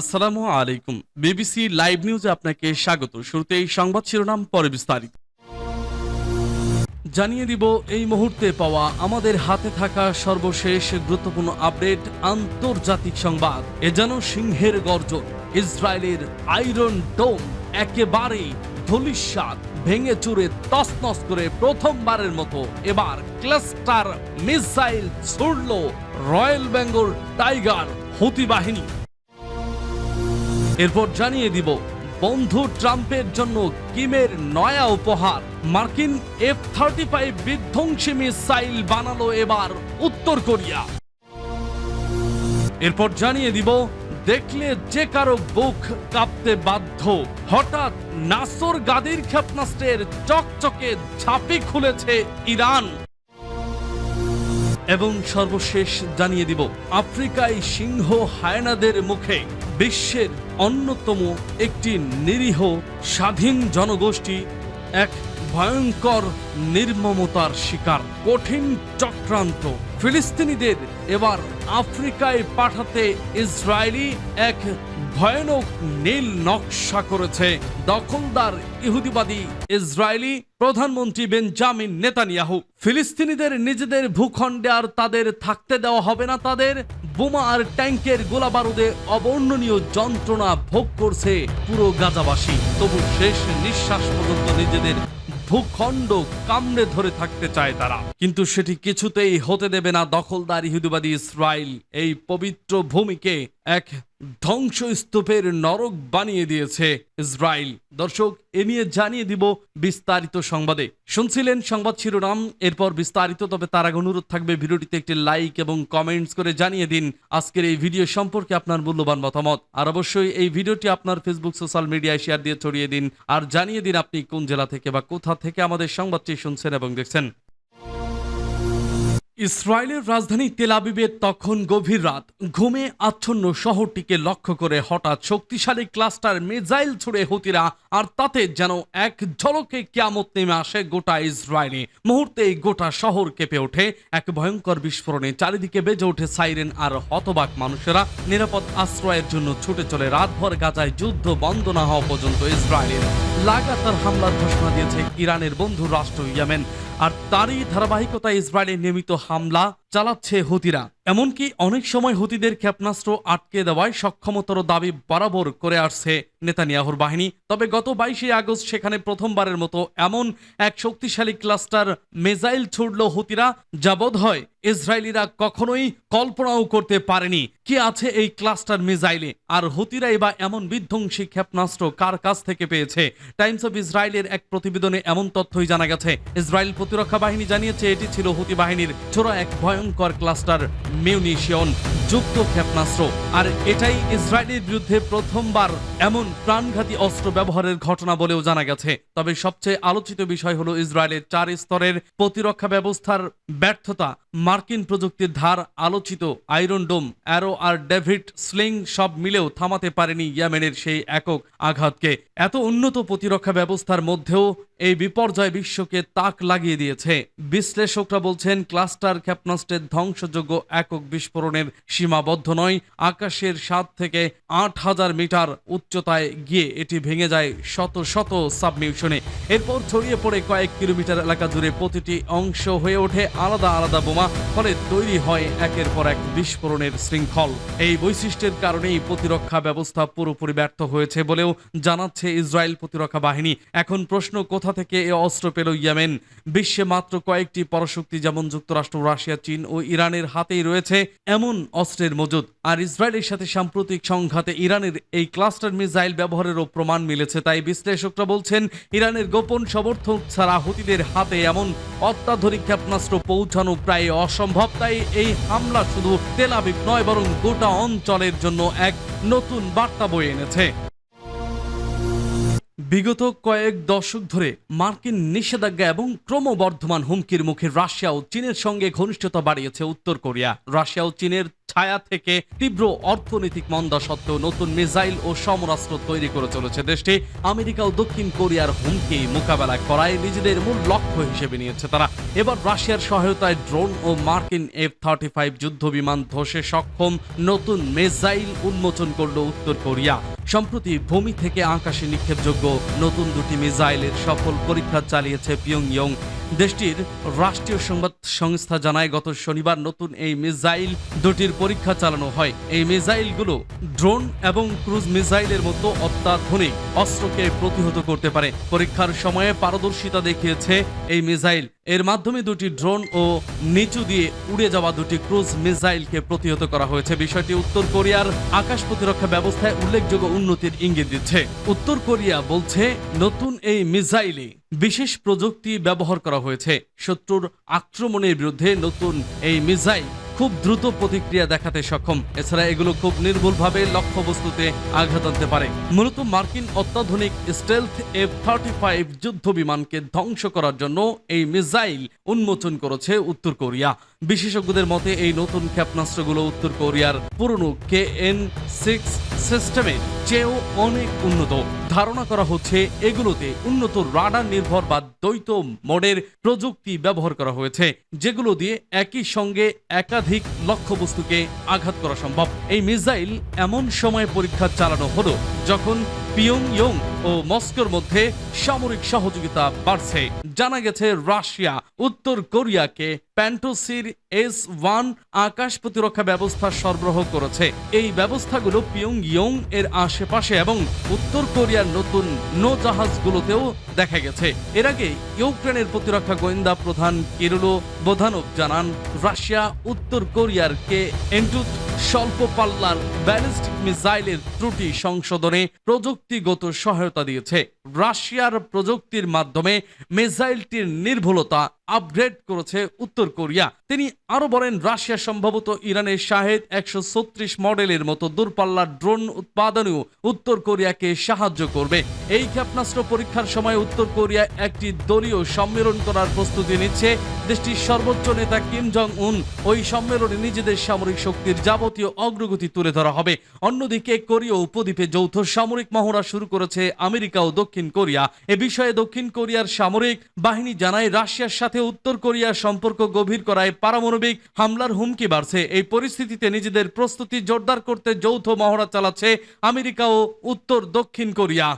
আসসালামু আলাইকুম। BBC live নিউজে আপনাকে স্বাগত। শুরুতে এই সংবাদ শিরোনাম, পরে বিস্তারিত। জানিয়ে দিব, এই মুহূর্তে পাওয়া আমাদের হাতে থাকা সর্বশেষ গুরুত্বপূর্ণ আপডেট, আন্তর্জাতিক সংবাদ। এ যেন সিংহের গর্জন, ইসরায়েলের আয়রন ডোম, একেবারেই ধুলিস্বাদ ভেঙে চুরে তসনস করে প্রথমবারের মতো এবার ক্লাস্টার মিসাইল ছুড়ল রয়্যাল বেঙ্গল টাইগার হুতি বাহিনী। এরপর জানিয়ে দিব, বন্ধু ট্রাম্পের জন্য কিমের নয়া উপহার। মার্কিন এফ থার্টি ফাইভ বিধ্বংসী মিসাইল বানালো এবার উত্তর কোরিয়া। এরপর জানিয়ে দিব, দেখলে যে কারও বুক কাঁপতে বাধ্য। হঠাৎ নাসর গাদির ক্ষেপণাস্ত্রের চকচকে ঝাঁপি খুলেছে ইরান। এবং সর্বশেষ জানিয়ে দিব, আফ্রিকায় সিংহ হায়নাদের মুখে বিশ্বের অন্যতম একটি নিরীহ স্বাধীন জনগোষ্ঠী, এক ভয়ঙ্কর নির্মমতার শিকার, কঠিন চক্রান্ত। ফিলিস্তিনিদের এবার আফ্রিকায় পাঠাতে ইসরায়েলি এক ভয়ানক নীল নকশা করেছে। দখলদার ইহুদিবাদী ইসরায়েলি প্রধানমন্ত্রী বেঞ্জামিন নেতানিয়াহু। ফিলিস্তিনিদের নিজেদের ভূখণ্ডে আর তাদের থাকতে দেওয়া হবে না। তাদের বোমা আর ট্যাঙ্কের গোলা বারুদে অবর্ণনীয় যন্ত্রণা ভোগ করছে পুরো গাজাবাসী। তবু শেষ নিঃশ্বাস পর্যন্ত নিজেদের ভূখণ্ড কামড়ে ধরে থাকতে চায় তারা। কিন্তু সেটি কিছুতেই হতে দেবে না দখলদার ইহুদিবাদী ইসরায়েল এই পবিত্র ভূমিকে এক ধ্বংসস্তূপের নরক বানিয়ে দিয়েছে ইসরায়েল। দর্শক, এ নিয়ে জানিয়ে দিব বিস্তারিত সংবাদে। শুনছিলেন সংবাদ শিরোনাম, এরপর বিস্তারিত, তবে তার আগে অনুরোধ থাকবে ভিডিওটিতে একটি লাইক এবং কমেন্টস করে জানিয়ে দিন আজকের এই ভিডিও সম্পর্কে আপনার মূল্যবান মতামত। আর অবশ্যই এই ভিডিওটি আপনার ফেসবুক সোশ্যাল মিডিয়ায় শেয়ার দিয়ে ছড়িয়ে দিন। আর জানিয়ে দিন আপনি কোন জেলা থেকে বা কোথা থেকে আমাদের সংবাদটি শুনছেন এবং দেখছেন। ইসরায়েলের রাজধানী তেলাবিবের তখন গভীর রাত। ঘুমে আচ্ছন্ন শহরটিকে লক্ষ্য করে হঠাৎ শক্তিশালী ক্লাস্টার মিসাইল ছুড়ে হুতিরা, আর তাতে যেন এক ঝলকে কিয়ামত নেমে আসে গোটা ইসরায়েলে। মুহূর্তে গোটা শহর কেঁপে ওঠে। এক ভয়ঙ্কর বিস্ফোরণে চারিদিকে বেজে ওঠে সাইরেন, আর হতবাক মানুষেরা নিরাপদ আশ্রয়ের জন্য ছুটে চলে রাতভর গাজায় যুদ্ধ বন্ধ না হওয়া পর্যন্ত ইসরায়েলের। লাগাতার হামলার ঘোষণা দিয়েছে ইরানের বন্ধু রাষ্ট্র ইয়েমেন। আর তারই ধারাবাহিকতায় ইসরায়েলের নিয়মিত হামলা চালাচ্ছে হুতিরা। এমনকি অনেক সময় হুতিদের ক্ষেপণাস্ত্র আটকে দেওয়ায় সক্ষমতর দাবি বরাবর করে আসছে নেতানিয়াহুর বাহিনী। তবে গত বাইশে আগস্ট সেখানে প্রথমবারের মতো এমন এক শক্তিশালী ক্লাস্টার মিসাইল ছুড়ল হুতিরা, যা বোধ হয় ইসরায়েলিরা কখনোই কল্পনাও করতে পারেনি কি আছে এই ক্লাস্টার মিসাইলে। আর হুতিরাই বা এমন বিধ্বংসী ক্ষেপণাস্ত্র কার কাছ থেকে পেয়েছে? টাইমস অফ ইসরায়েলের এক প্রতিবেদনে এমন তথ্যই জানা গেছে। ইসরায়েল প্রতিরক্ষা বাহিনী জানিয়েছে, এটি ছিল হুতি বাহিনীর ছোড়া এক ভয়ঙ্কর ক্লাস্টার মিউনিশিয়ন, যুক্ত ক্ষেপণাস্ত্র। আর এটাই ইসরায়েলের বিরুদ্ধে প্রথমবার এমন প্রাণঘাতী অস্ত্র ব্যবহারের ঘটনা বলেও জানা গেছে। তবে সবচেয়ে আলোচিত বিষয় হলো ইসরায়েলের চার স্তরের প্রতিরক্ষা ব্যবস্থার ব্যর্থতা। মার্কিন প্রযুক্তির ধার আলোচিত আয়রন ডোম, অ্যারো আর ডেভিড স্লিং সব মিলেও থামাতে পারেনি ইয়েমেনের সেই একক আঘাতকে। এত উন্নত প্রতিরক্ষা ব্যবস্থার মধ্যেও এই বিপর্যয় বিশ্বকে তাক লাগিয়ে দিয়েছে। বিশ্লেষকরা বলছেন, ক্লাস্টার ক্ষেপণাস্ত্রের ধ্বংসযোগ্য একক বিস্ফোরণের সীমাবদ্ধ নয়, আকাশের সাত থেকে আট হাজার মিটার উচ্চতায় গিয়ে এটি ভেঙে যায় শত শত সাবমিউশনে। এরপর ছড়িয়ে পড়ে কয়েক কিলোমিটার এলাকা জুড়ে প্রতিটি অংশ হয়ে ওঠে আলাদা আলাদা বোমা, ফলে তৈরি হয় একের পর এক বিস্ফোরণের শৃঙ্খল। এই বৈশিষ্ট্যের কারণেই প্রতিরক্ষা ব্যবস্থা পুরোপুরি ব্যর্থ হয়েছে বলেও জানাচ্ছে ইসরায়েল প্রতিরক্ষা বাহিনী। এখন প্রশ্ন, কোথা থেকে এ অস্ত্র পেল ইয়েমেন। বিশ্বে মাত্র কয়েকটি পরশক্তি, যেমন যুক্তরাষ্ট্র, রাশিয়া, চীন ও ইরানের হাতেই রয়েছে এমন অস্ত্রের মজুদ। আর ইসরায়েলের সাথে সাম্প্রতিক সংঘাতে ইরানের এই ক্লাস্টার মিসাইল ব্যবহারেরও প্রমাণ মিলেছে। তাই বিশ্লেষকরা বলছেন, ইরানের গোপন সমর্থক ছাড়া হুতিদের হাতে এমন অত্যাধুনিক ক্ষেপণাস্ত্র পৌঁছানো প্রায় অসম্ভব। তাই এই হামলা শুধু তেলাবিব নয়, বরং গোটা অঞ্চলের জন্য এক নতুন বার্তা বয়ে এনেছে। বিগত কয়েক দশক ধরে মার্কিন নিষেধাজ্ঞা এবং ক্রমবর্ধমান হুমকির মুখে রাশিয়া ও চীনের সঙ্গে ঘনিষ্ঠতা বাড়িয়েছে উত্তর কোরিয়া। রাশিয়া ও চীনের ছায়া থেকে তীব্র অর্থনৈতিক মন্দা সত্ত্বেও নতুন মিসাইল ও সমরাস্ত্র তৈরি করে চলেছে দেশটি। আমেরিকা ও দক্ষিণ কোরিয়ার হুমকি মোকাবেলা করায় নিজেদের মূল লক্ষ্য হিসেবে নিয়েছে তারা। এবার রাশিয়ার সহায়তায় ড্রোন ও মার্কিন এফ থার্টি ফাইভ যুদ্ধ বিমান ধসে সক্ষম নতুন মিসাইল উন্মোচন করল উত্তর কোরিয়া। সম্প্রতি ভূমি থেকে আকাশে নিক্ষেপযোগ্য নতুন দুটি মিসাইলের সফল পরীক্ষা চালিয়েছে পিয়ংইয়ং। দেশটির রাষ্ট্রীয় সংবাদ সংস্থা জানায়, গত শনিবার নতুন এই মিসাইল দুটির পরীক্ষা চালানো হয়। এই মিসাইলগুলো ড্রোন এবং ক্রুজ মিসাইলের মতো অত্যাধুনিক অস্ত্রকে প্রতিহত করতে পারে। পরীক্ষার সময়ে পারদর্শিতা দেখিয়েছে এই মিসাইল। এর মাধ্যমে দুটি ড্রোন ও নিচু দিয়ে উড়ে যাওয়া দুটি ক্রুজ মিসাইলকে প্রতিহত করা হয়েছে। বিষয়টি উত্তর কোরিয়ার আকাশ প্রতিরক্ষা ব্যবস্থায় উল্লেখযোগ্য উন্নতির ইঙ্গিত দিচ্ছে। উত্তর কোরিয়া বলছে, নতুন এই মিসাইলে বিশেষ প্রযুক্তি ব্যবহার করা হয়েছে। শত্রুর আক্রমণের বিরুদ্ধে নতুন এই মিসাইল খুব দ্রুত প্রতিক্রিয়া দেখাতে সক্ষম। এছাড়া এগুলো খুব নির্ভুলভাবে লক্ষ্যবস্তুতে আঘাত আনতে পারে। মূলত মার্কিন অত্যাধুনিক স্টেলথ এফ থার্টি ফাইভ যুদ্ধ বিমানকে ধ্বংস করার জন্য এই মিসাইল উন্মোচন করেছে উত্তর কোরিয়া। বিশেষজ্ঞদের মতে, এই নতুন ক্ষেপণাস্ত্রগুলো উত্তর কোরিয়ার পুরনো কে এন সিক্স সিস্টেমের চেয়েও অনেক উন্নত। ধারণা করা হচ্ছে এগুলোতে উন্নত রাডার নির্ভর বা দ্বৈত মোডের প্রযুক্তি ব্যবহার করা হয়েছে, যেগুলো দিয়ে একই সঙ্গে একাধিক লক্ষ্যবস্তুকে আঘাত করা সম্ভব। এই মিসাইল এমন সময় পরীক্ষা চালানো হলো যখন পিয়ংইয়ং ও মস্কোর মধ্যে সামরিক সহযোগিতা বাড়ছে। জানা গেছে, রাশিয়া, উত্তর কোরিয়াকে প্যান্টোসির এস ওয়ান আকাশ প্রতিরক্ষা ব্যবস্থা সরবরাহ করেছে। এই ব্যবস্থাগুলো পিয়ংইয়ং এর আশেপাশে এবং উত্তর কোরিয়ার নতুন নৌজাহাজগুলোতেও দেখা গেছে। এর আগে ইউক্রেনের প্রতিরক্ষা গোয়েন্দা প্রধান কিরুলো বোধানভ জানান, রাশিয়া, উত্তর কোরিয়ার কে এন্টুত স্বল্প পাল্লার ব্যালিস্টিক মিসাইলের ত্রুটি সংশোধনে প্রযুক্তিগত সহায়তা দিয়েছে। রাশিয়ার প্রযুক্তির মাধ্যমে মিসাইলটির নির্ভুলতা আপগ্রেড করেছে উত্তর কোরিয়া। তিনি আরও বলেন, রাশিয়া সম্ভবত ইরানের শাহেদ একশো ছত্রিশ মডেলের মতো দূরপাল্লার ড্রোন উৎপাদনেও উত্তর কোরিয়াকে সাহায্য করবে। এই ক্ষেপণাস্ত্র পরীক্ষার সময় উত্তর কোরিয়া একটি দলীয় সম্মেলন করার প্রস্তুতি নিচ্ছে। দেশটির সর্বোচ্চ নেতা কিম জং উন ওই সম্মেলনে নিজেদের সামরিক শক্তির যাবতীয় অগ্রগতি তুলে ধরা হবে। অন্যদিকে কোরীয় উপদ্বীপে যৌথ সামরিক মহড়া শুরু করেছে আমেরিকা ও দক্ষিণ কোরিয়া। এ বিষয়ে দক্ষিণ কোরিয়ার সামরিক বাহিনী জানায়, রাশিয়ার সাথে উত্তর কোরিয়ার সম্পর্ক গভীর করায় পারমাণবিক হামলার হুমকি বাড়ছে। এই পরিস্থিতিতে নিজেদের প্রস্তুতি জোরদার করতে যৌথ মহড়া চালাচ্ছে আমেরিকা ও উত্তর দক্ষিণ কোরিয়া।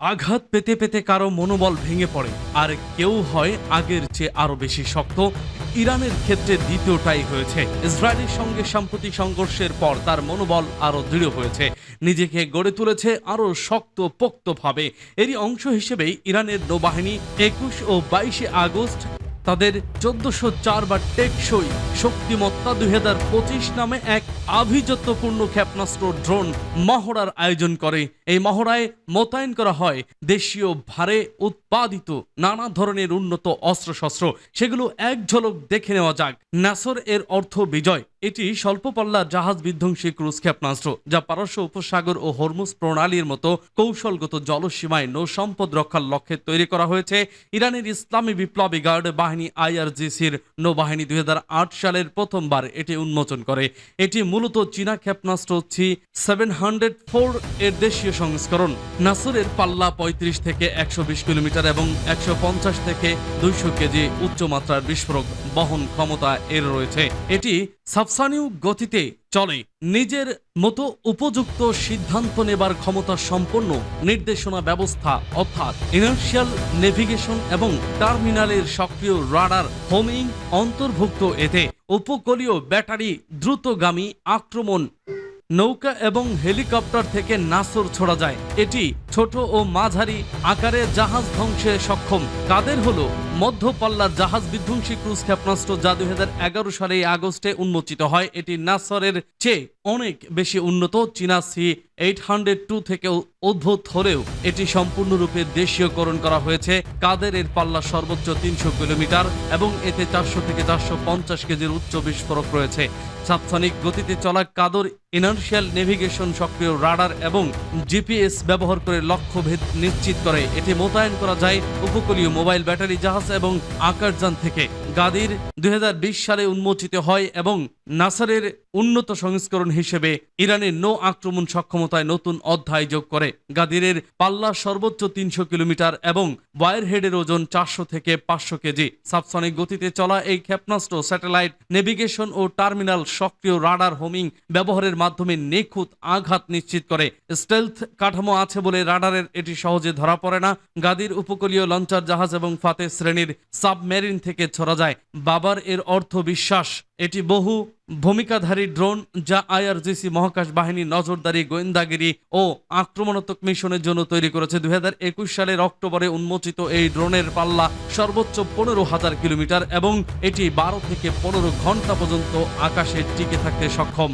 আঘাত পেতে পেতে কারও মনোবল ভেঙে পড়ে। আর কেউ হয় আগের চেয়ে আরও বেশি শক্ত। ইরানের ক্ষেত্রে দ্বিতীয়টাই হয়েছে। ইসরায়েলের সঙ্গে সাম্প্রতিক সংঘর্ষের পর তার মনোবল আরও দৃঢ় হয়েছে। নিজেকে গড়ে তুলেছে আরও শক্ত পোক্তভাবে এরই অংশ হিসেবেই ইরানের নৌবাহিনী একুশ ও বাইশে আগস্ট তাদের চোদ্দশো চার বা টেকসই শক্তিমত্তা দুই হাজার পঁচিশ নামে এক আভিজাত্যপূর্ণ ক্ষেপণাস্ত্র ড্রোন মহড়ার আয়োজন করে। এই মহড়ায় মোতায়েন করা হয় দেশীয় ভারে উৎপাদিত নানা ধরনের উন্নত অস্ত্রশস্ত্র। সেগুলো এক ঝলক দেখে নেওয়া যাক। নাসর এর অর্থ বিজয়। এটি স্বল্প পাল্লার জাহাজ বিধ্বংসী ক্রুজ ক্ষেপণাস্ত্র যা পারস্য উপসাগর ও হরমুজ প্রণালীর মতো কৌশলগত জলসীমায় নৌ সম্পদ রক্ষার লক্ষ্যে তৈরি করা হয়েছে। ইরানের ইসলামী বিপ্লবী গার্ড বাহিনী আইআরজিসির নৌবাহিনী দুই সালের প্রথমবার এটি উন্মোচন করে। এটি মূলত চীনা ক্ষেপণাস্ত্র ছি সেভেন হান্ড্রেড ফোর এর দেশীয় সংস্করণ। নাসরের পাল্লা পঁয়ত্রিশ থেকে একশো বিশ কিলোমিটার এবং একশো পঞ্চাশ থেকে দুইশো কেজি উচ্চমাত্রার বিস্ফোরক বহন ক্ষমতা এর রয়েছে। এটি সাবসানিউ গতিতে চলে। নিজের মতো উপযুক্ত সিদ্ধান্ত নেবার ক্ষমতা সম্পন্ন নির্দেশনা ব্যবস্থা, অর্থাৎ ইনার্শিয়াল নেভিগেশন এবং টার্মিনালের সক্রিয় রাডার হোমিং অন্তর্ভুক্ত। এতে উপকূলীয় ব্যাটারি দ্রুতগামী আক্রমণ, নৌকা এবং হেলিকপ্টার থেকে নাসর ছোড়া যায়। এটি ছোট ও মাঝারি আকারে জাহাজ ধ্বংসে সক্ষম। তাদের হলো মধ্যপাল্লার জাহাজ বিধ্বংসী ক্রুজ ক্ষেপণাস্ত্র যা দুই হাজার এগারো সালে আগস্টে উন্মোচিত হয়, এটি নাসরের চেয়ে অনেক বেশি উন্নত। চীনা সি এইট হান্ড্রেড টু থেকে উদ্ভূত হলেও এটি সম্পূর্ণরূপে দেশীয়করণ করা হয়েছে। কাদের এর পাল্লা সর্বোচ্চ তিনশো কিলোমিটার এবং এতে চারশো থেকে চারশো পঞ্চাশ কেজির উচ্চ বিস্ফোরক রয়েছে। সাবসনিক গতিতে চলা কাদর ইনার্শিয়াল নেভিগেশন সক্রিয় রাডার এবং জিপিএস ব্যবহার করে লক্ষ্যভেদ নিশ্চিত করে। এটি মোতায়েন করা যায় উপকূলীয় মোবাইল ব্যাটারি জাহাজ জাহাজ এবং আকাশযান থেকে গাদির দুই হাজার বিশ সালে উন্মোচিত হয় এবং নাসারের উন্নত সংস্করণ হিসেবে ইরানের নৌ আক্রমণ সক্ষমতায় নতুন অধ্যায় যোগ করে। গাদিরের পাল্লা সর্বোচ্চ তিনশো কিলোমিটার এবং ওয়ারহেডের ওজন চারশো থেকে পাঁচশো কেজি। সাবসনিক গতিতে চলা এই ক্ষেপণাস্ত্র স্যাটেলাইট, নেভিগেশন ও টার্মিনাল সক্রিয় রাডার হোমিং ব্যবহারের মাধ্যমে নিখুঁত আঘাত নিশ্চিত করে। স্টেলথ কাঠামো আছে বলে রাডারের এটি সহজে ধরা পড়ে না। গাদির উপকূলীয় লঞ্চার জাহাজ এবং ফাতে শ্রেণির সাবমেরিন থেকে ছড়া যায়। বাবার এর অর্থ বিশ্বাস। এটি বহু ভূমিকাধারী ড্রোন যা আইআরজিসি মহাকাশ বাহিনী নজরদারি, গোয়েন্দাগিরি ও আক্রমণাত্মক মিশনের জন্য তৈরি করেছে। দুই হাজার একুশ সালের অক্টোবরে উন্মোচিত এই ড্রোনের পাল্লা সর্বোচ্চ পনেরো হাজার কিলোমিটার এবং এটি বারো থেকে পনেরো ঘণ্টা পর্যন্ত আকাশে টিকে থাকতে সক্ষম।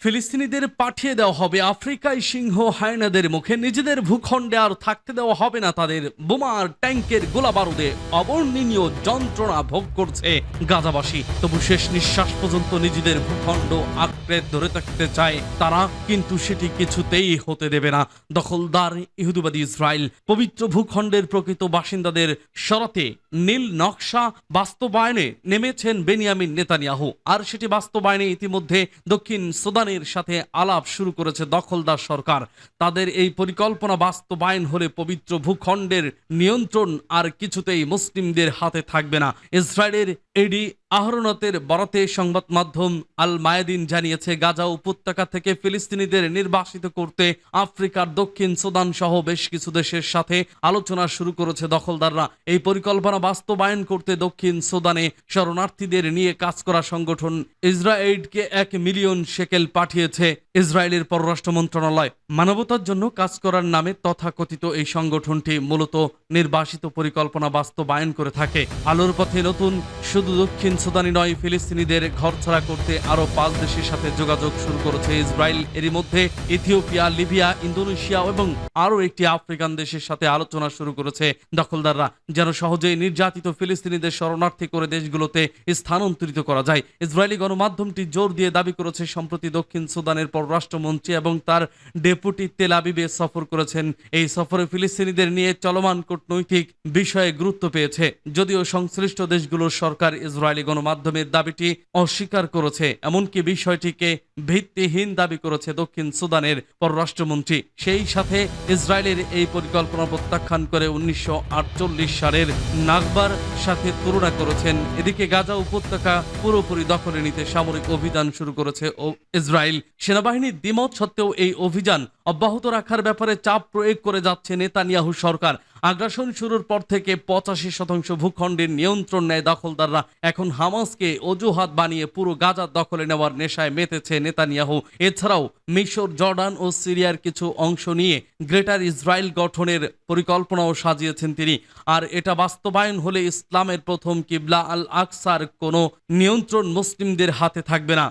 ফিলিস্তিনিদের পাঠিয়ে দেওয়া হবে আফ্রিকায় সিংহ হায়নাদের মুখে। নিজেদের ভূখণ্ডে আর থাকতে দেওয়া হবে না তাদের। বোমার ট্যাঙ্কের গোলা বারুদে অবর্ণনীয় যন্ত্রণা ভোগ করছে গাজাবাসী। তবু শেষ নিঃশ্বাস পর্যন্ত নিজেদের ভূখণ্ড আঁকড়ে ধরে থাকতে চায় তারা। কিন্তু সেটি কিছুতেই হতে দেবে না। দখলদার ইহুদিবাদী ইসরায়েল পবিত্র ভূখণ্ডের প্রকৃত বাসিন্দাদের সরাতে নীল নকশা বাস্তবায়নে নেমেছেন বেনিয়ামিন নেতানিয়াহু। আর সেটি বাস্তবায়নে ইতিমধ্যে দক্ষিণ সুদানের সাথে আলাপ শুরু করেছে দখলদার সরকার। তাদের এই পরিকল্পনা বাস্তবায়ন হলে পবিত্র ভূখণ্ডের নিয়ন্ত্রণ আর কিছুতেই মুসলিমদের হাতে থাকবে না। ইসরায়েলের এডি আহরনতের বরাতে সংবাদ মাধ্যম আল মায়াদিন জানিয়েছে, গাজা উপত্যকা থেকে ফিলিস্তিনিদের নির্বাসিত করতে আফ্রিকার দক্ষিণ সুদান সহ বেশ কিছু দেশের সাথে আলোচনা শুরু করেছে দখলদাররা। এই পরিকল্পনা বাস্তবায়ন করতে দক্ষিণ সুদানে শরণার্থীদের নিয়ে কাজ করা সংগঠন ইসরায়েলকে এক মিলিয়ন শেকেল পাঠিয়েছে। ইসরায়েলের পররাষ্ট্র মন্ত্রণালয় মানবতার জন্য কাজ করার নামে তথাকথিত এই সংগঠনটি মূলত নির্বাসিত পরিকল্পনা বাস্তবায়ন করে থাকে। আলোর পথে নতুন, শুধু দক্ষিণ সুদানি নয়, ফিলিস্তিনিদের ঘরছাড়া করতে আরও পাঁচ দেশের সাথে যোগাযোগ শুরু করেছে ইসরায়েল। এরই মধ্যে ইথিওপিয়া, লিবিয়া, ইন্দোনেশিয়া এবং আরও একটি আফ্রিকান দেশের সাথে আলোচনা শুরু করেছে দখলদাররা। যেন সহজেই নির্যাতিত ফিলিস্তিনিদের শরণার্থী করে দেশগুলোতে স্থানান্তরিত করা যায়। ইসরায়েলি গণমাধ্যমটি জোর দিয়ে দাবি করেছে, সম্প্রতি দক্ষিণ সুদানের পররাষ্ট্রমন্ত্রী এবং তার ডেপুটি তেল আবিবে সফর করেছেন। এই সফরে ফিলিস্তিনিদের নিয়ে চলমান কূটনৈতিক বিষয়ে গুরুত্ব পেয়েছে। যদিও সংশ্লিষ্ট দেশগুলোর সরকার ইসরায়েলি গণমাধ্যমের দাবিটি অস্বীকার করেছে, এমনকি বিষয়টিকে ভিত্তিহীন দাবি করেছে দক্ষিণ সুদানের পররাষ্ট্রমন্ত্রী। সেই সাথে ইসরায়েলের এই পরিকল্পনা প্রত্যাখ্যান করে উনিশশো আটচল্লিশ সালের নাগবার সাথে তুলনা করেছেন। এদিকে গাজা উপত্যকা পুরোপুরি দখলে নিতে সামরিক অভিযান শুরু করেছে ইসরায়েল সেনাবাহিনীর দ্বিমত সত্ত্বেও এই অভিযান অব্যাহত রাখার ব্যাপারে চাপ প্রয়োগ করে যাচ্ছে নেতানিয়াহু সরকার। আগ্রাসন শুরুর পর থেকে পঁচাশি শতাংশ ভূখণ্ডের নিয়ন্ত্রণ নেয় দখলদাররা। এখন হামাসকে অজুহাত বানিয়ে পুরো গাজা দখলে নেওয়ার নেশায় মেতেছে নেতানিয়াহু। এছাড়াও মিশর, জর্ডান ও সিরিয়ার কিছু অংশ নিয়ে গ্রেটার ইসরায়েল গঠনের পরিকল্পনাও সাজিয়েছেন তিনি। আর এটা বাস্তবায়ন হলে ইসলামের প্রথম কিবলা আল আকসার কোনো নিয়ন্ত্রণ মুসলিমদের হাতে থাকবে না।